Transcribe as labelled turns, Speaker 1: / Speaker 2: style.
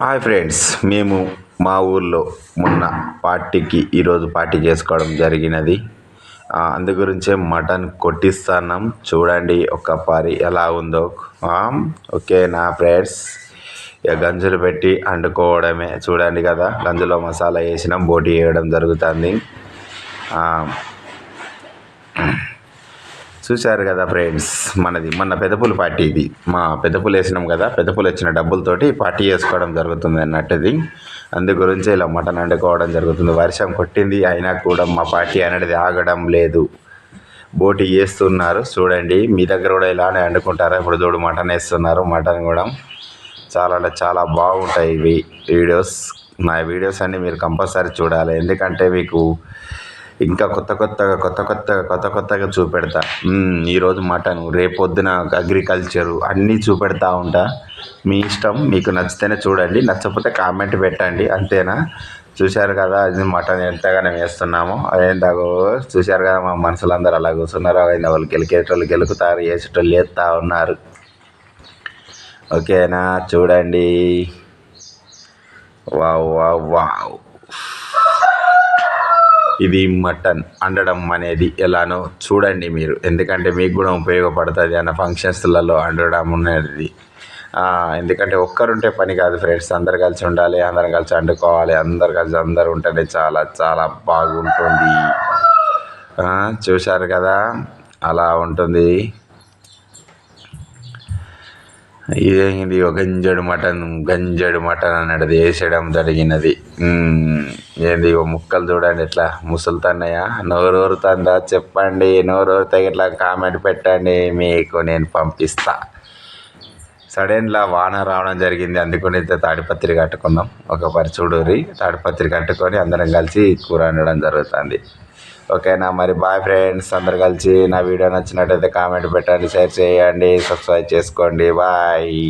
Speaker 1: Hi friends మేము మా ఊర్లో మొన్న పార్టీకి ఈరోజు పార్టీ చేసుకోవడం జరిగినది. అందు గురించే మటన్ కొట్టిస్తున్నాం. చూడండి ఒక పరి ఎలా ఉందో. ఓకే నా ఫ్రెండ్స్ ఇక గంజులు పెట్టి వండుకోవడమే చూడండి కదా గంజులో మసాలా వేసినాం బోటి వేయడం జరుగుతుంది. చూశారు కదా ఫ్రెండ్స్? మనది. మన పెదపుల పార్టీ ఇది. మా పెదపులు వేసినాం కదా పెదపులు వచ్చిన డబ్బులతోటి పార్టీ చేసుకోవడం జరుగుతుంది అన్నట్టుది. అందు గురించి ఇలా మటన్ వండుకోవడం జరుగుతుంది. వర్షం కొట్టింది అయినా కూడా మా పార్టీ అనేది ఆగడం లేదు. బోటి వేస్తున్నారు చూడండి మీ దగ్గర కూడా ఇలానే వండుకుంటారా? ఇప్పుడు చూడు మటన్ వేస్తున్నారు మటన్ కూడా. చాలా అంటే చాలా బాగుంటాయి ఇవి వీడియోస్. నా వీడియోస్ అన్నీ మీరు కంపల్సరీ చూడాలి. ఎందుకంటే మీకు ఇంకా కొత్త కొత్తగా కొత్త కొత్తగా కొత్త కొత్తగా చూపెడతా. ఈరోజు మటన్ రేపొద్దున అగ్రికల్చరు అన్నీ చూపెడతా ఉంటా. మీ ఇష్టం మీకు నచ్చితేనే చూడండి నచ్చకపోతే కామెంట్ పెట్టండి అంతేనా? చూశారు కదా అది మటన్ ఎంతగానో వేస్తున్నామో. అదేందాగో చూశారు కదా మా మనుషులందరూ అలా కూర్చున్నారు. అయిన వాళ్ళు గెలికేటోళ్ళు గెలుకుతారు వేసేటోళ్ళు వేస్తూ ఉన్నారు. ఓకేనా చూడండి. Wow wow wow. ఇది మటన్. వండడం అనేది ఎలానో చూడండి మీరు. ఎందుకంటే మీకు కూడా ఉపయోగపడుతుంది అన్న ఫంక్షన్స్లలో వండడం అనేది. ఎందుకంటే ఒక్కరుంటే పని కాదు ఫ్రెండ్స్. అందరు కలిసి ఉండాలి అందరం కలిసి వండుకోవాలి. అందరు కలిసి అందరు ఉంటేనే చాలా చాలా బాగుంటుంది. చూశారు కదా? అలా ఉంటుంది. ఇదేంది ఒక గంజడు మటన్ గంజడు మటన్ అన్నది వేసేయడం జరిగినది. ఏంది ఓ ముక్కలు చూడండి ఎట్లా ముసులుతున్నాయా? నోరు ఊరుతుందా చెప్పండి. నోరు ఊరితే ఇట్లా కామెంట్ పెట్టండి. మీకు నేను పంపిస్తా. సడన్లా వాన రావడం జరిగింది. అందుకని అయితే తాడిపత్రి కట్టుకున్నాం. ఒక పరిచూడూరి తాడిపత్రి కట్టుకొని అందరం కలిసి కూర వండడం జరుగుతుంది. ఓకేనా? మరి బాయ్ ఫ్రెండ్స్ అందరు కలిసి నా వీడియో నచ్చినట్టయితే కామెంట్ పెట్టండి షేర్ చేయండి సబ్స్క్రైబ్ చేసుకోండి. బాయ్.